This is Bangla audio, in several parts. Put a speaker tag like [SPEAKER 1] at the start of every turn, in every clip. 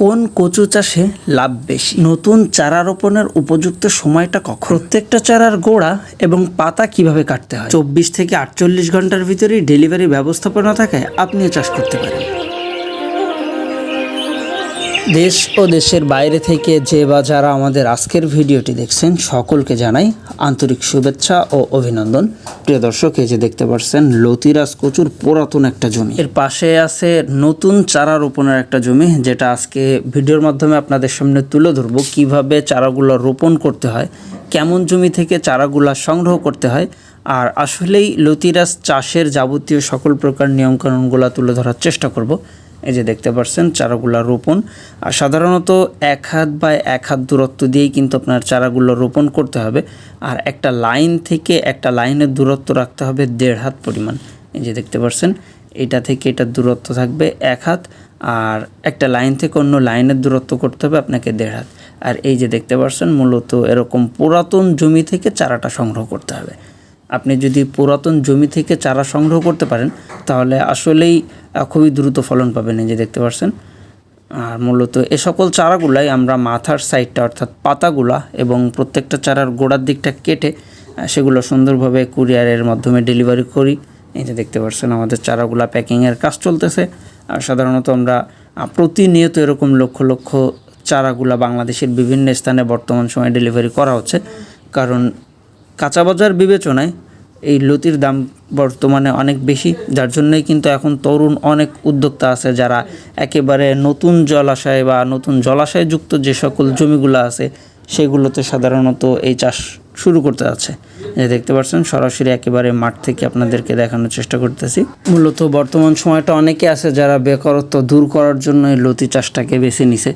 [SPEAKER 1] কোন কচু চাষে লাভ বেশি? নতুন চারা রোপণের উপযুক্ত সময়টা কখন? প্রত্যেকটা চারার গোড়া এবং পাতা কীভাবে কাটতে হয়? চব্বিশ থেকে আটচল্লিশ ঘণ্টার ভিতরেই ডেলিভারি ব্যবস্থাপনা থাকায় আপনিও চাষ করতে পারেন। দেশ ও দেশের বাইরে থেকে যে বা যারা আমাদের আজকের ভিডিওটি দেখছেন, সকলকে জানাই আন্তরিক শুভেচ্ছা ও অভিনন্দন। প্রিয় দর্শক, এই যে দেখতে পাচ্ছেন, লতিরাজ কচুর পুরাতন একটা জমি। এর পাশে আছে নতুন চারা রোপণের একটা জমি, যেটা আজকে ভিডিওর মাধ্যমে আপনাদের সামনে তুলে ধরবো। কীভাবে চারাগুলো রোপণ করতে হয়, কেমন জমি থেকে চারাগুলো সংগ্রহ করতে হয়, আর আসলেই লতিরাজ চাষের যাবতীয় সকল প্রকার নিয়মকানুনগুলো তুলে ধরার চেষ্টা করব। এই যে দেখতে পাচ্ছেন চারাগুলা রোপণ। আর সাধারণত এক হাত বা এক হাত দূরত্ব দিয়েই কিন্তু আপনার চারাগুলো রোপণ করতে হবে। আর একটা লাইন থেকে একটা লাইনের দূরত্ব রাখতে হবে দেড় হাত পরিমাণ। এই যে দেখতে পাচ্ছেন এটা থেকে এটার দূরত্ব থাকবে এক হাত, আর একটা লাইন থেকে অন্য লাইনের দূরত্ব করতে হবে আপনাকে দেড় হাত। আর এই যে দেখতে পাচ্ছেন মূলত এরকম পুরাতন জমি থেকে চারাটা সংগ্রহ করতে হবে। আপনি যদি পুরাতন জমি থেকে চারা সংগ্রহ করতে পারেন, তাহলে আসলেই খুবই দ্রুত ফলন পাবেন এই যে দেখতে পাচ্ছেন আর মূলত এ সকল চারাগুলাই আমরা মাথার সাইডটা অর্থাৎ পাতাগুলা এবং প্রত্যেকটা চারার গোড়ার দিকটা কেটে সেগুলো সুন্দরভাবে কুরিয়ারের মাধ্যমে ডেলিভারি করি। এই যে দেখতে পাচ্ছেন আমাদের চারাগুলা প্যাকিংয়ের কাজ চলতেছে। আর সাধারণত আমরা প্রতিনিয়ত এরকম লক্ষ লক্ষ চারাগুলা বাংলাদেশের বিভিন্ন স্থানে বর্তমান সময়ে ডেলিভারি করা হচ্ছে। কারণ কাঁচা বাজার বিবেচনায় এই লতির দাম বর্তমানে অনেক বেশি, যার জন্যই কিন্তু এখন তরুণ অনেক উদ্যোক্তা আছে যারা একেবারে নতুন জলাশয় বা নতুন জলাশয়যুক্ত যে সকল জমিগুলো আছে, সেগুলোতে সাধারণত এই চাষ শুরু করতে যাচ্ছে। যে দেখতে পাচ্ছেন, সরাসরি একেবারে মাঠ থেকে আপনাদেরকে দেখানোর চেষ্টা করতেছি। মূলত বর্তমান সময়টা অনেকে আছে যারা বেকারত্ব দূর করার জন্য এই লতি চাষটাকে বেছে নিছে।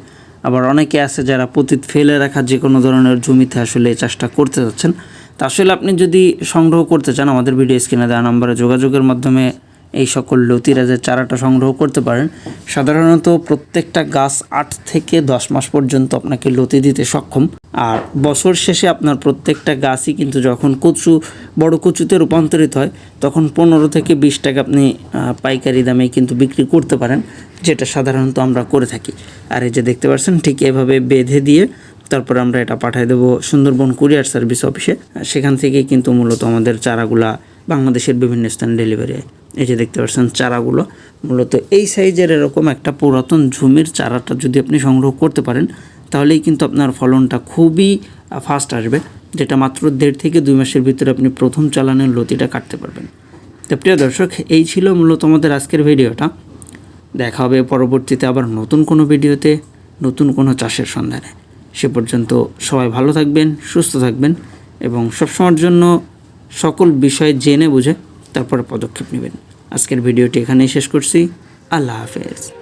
[SPEAKER 1] আবার অনেকে আছে যারা পতিত ফেলে রাখা যে কোনো ধরনের জমিতে আসলে এই চাষটা করতে যাচ্ছেন। তা আসলে আপনি যদি সংগ্রহ করতে চান, আমাদের ভিডিও স্ক্রিনে দেওয়া নাম্বারে যোগাযোগের মাধ্যমে এই সকল লতিরাজের চারাটা সংগ্রহ করতে পারেন। সাধারণত প্রত্যেকটা গাছ আট থেকে দশ মাস পর্যন্ত আপনাকে লতি দিতে সক্ষম। আর বছর শেষে আপনার প্রত্যেকটা গাছই কিন্তু যখন কচু, বড় কচুতে রূপান্তরিত হয়, তখন পনেরো থেকে বিশ টাকা আপনি পাইকারি দামে কিন্তু বিক্রি করতে পারেন, যেটা সাধারণত আমরা করে থাকি। আর এই যে দেখতে পাচ্ছেন, ঠিক এভাবে বেঁধে দিয়ে তারপর আমরা এটা পাঠিয়ে দেবো সুন্দরবন কুরিয়ার সার্ভিস অফিসে। সেখান থেকেই কিন্তু মূলত আমাদের চারাগুলা বাংলাদেশের বিভিন্ন স্থানে ডেলিভারি হয়। এই যে দেখতে পাচ্ছেন চারাগুলো, মূলত এই সাইজের এরকম একটা পুরাতন ঝুমির চারাটা যদি আপনি সংগ্রহ করতে পারেন, তাহলেই কিন্তু আপনার ফলনটা খুবই ফাস্ট আসবে। যেটা মাত্র দেড় থেকে দুই মাসের ভিতরে আপনি প্রথম চালানের লতিটা কাটতে পারবেন। তো প্রিয় দর্শক, এই ছিল মূলত আমাদের আজকের ভিডিওটা। দেখা হবে পরবর্তীতে আবার নতুন কোনো ভিডিওতে, নতুন কোনো চাষের সন্ধানে। সে পর্যন্ত সবাই ভালো থাকবেন, সুস্থ থাকবেন এবং সবসময়ের জন্য সকল বিষয় জেনে বুঝে তারপরে পদক্ষেপ নেবেন। আজকের ভিডিওটি এখানেই শেষ করছি। আল্লাহ হাফেজ।